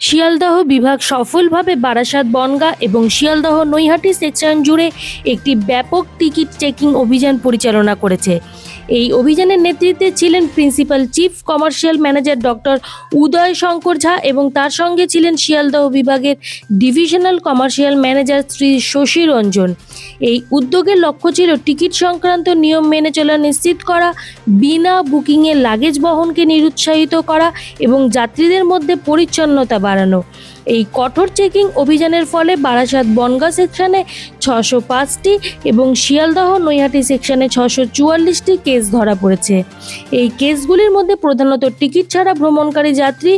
শিয়ালদহ বিভাগ সফলভাবে বারাসাত, বনগা এবং শিয়ালদহ নৈহাটি সেকশন জুড়ে একটি ব্যাপক টিকিট চেকিং অভিযান পরিচালনা করেছে। এই অভিযানের নেতৃত্বে ছিলেন principal chief commercial manager doctor Uday Shankar Jha এবং তার সঙ্গে ছিলেন শিয়ালদহ বিভাগের divisional commercial manager Shri Shashi Ranjan. এই উদ্যোগের লক্ষ্য ছিল টিকিট সংক্রান্ত নিয়ম মেনে চলা নিশ্চিত করা, বিনা বুকিংয়ে লাগেজ বহনকে নিরুৎসাহিত করা এবং যাত্রীদের মধ্যে পরিচ্ছন্নতা বাড়ানো। এই কঠোর চেকিং অভিযানের ফলে বারাসাত বনগা সেকশনে ছশো পাঁচটি এবং শিয়ালদহ নৈহাটি সেকশনে ছশো চুয়াল্লিশটি কেস ধরা পড়েছে। এই কেসগুলির মধ্যে প্রধানত টিকিট ছাড়া ভ্রমণকারী যাত্রী,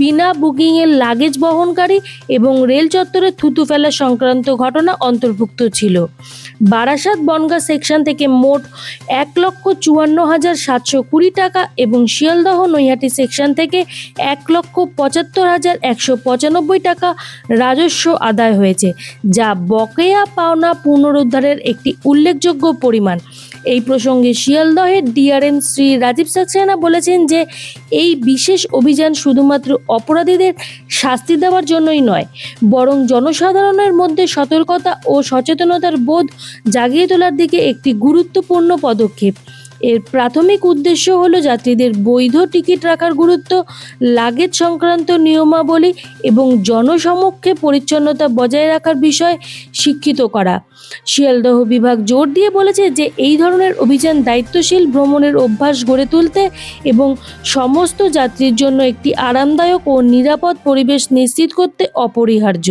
বিনা বুকিংয়ের লাগেজ বহনকারী এবং রেল চত্বরে থুতু ফেলা সংক্রান্ত ঘটনা অন্তর্ভুক্ত ছিল। বারাসাত বনগা সেকশন থেকে মোট এক লক্ষ চুয়ান্ন হাজার সাতশো কুড়ি টাকা এবং শিয়ালদহ নৈহাটি সেকশন থেকে এক লক্ষ পঁচাত্তর হাজার একশো পঁচানব্বই টাকা রাজস্ব আদায় হয়েছে, যা বকেয়া পাওনা পুনরুদ্ধারের একটি উল্লেখযোগ্য পরিমাণ। এই প্রসঙ্গে শিয়ালদহের ডিআরএম শ্রী রাজীব সাক্সেনা বলেছেন যে এই বিশেষ অভিযান শুধুমাত্র অপরাধীদের শাস্তি দেওয়ার জন্যই নয়, বরং জনসাধারণের মধ্যে সতর্কতা ও সচেতনতার বোধ জাগিয়ে তোলার দিকে একটি গুরুত্বপূর্ণ পদক্ষেপ। এর প্রাথমিক উদ্দেশ্য হলো যাত্রীদের বৈধ টিকিট রাখার গুরুত্ব, লাগেজ সংক্রান্ত নিয়মাবলী এবং জনসমক্ষে পরিচ্ছন্নতা বজায় রাখার বিষয়ে শিক্ষিত করা। শিয়ালদহ বিভাগ জোর দিয়ে বলেছে যে এই ধরনের অভিযান দায়িত্বশীল ভ্রমণের অভ্যাস গড়ে তুলতে এবং সমস্ত যাত্রীর জন্য একটি আরামদায়ক ও নিরাপদ পরিবেশ নিশ্চিত করতে অপরিহার্য।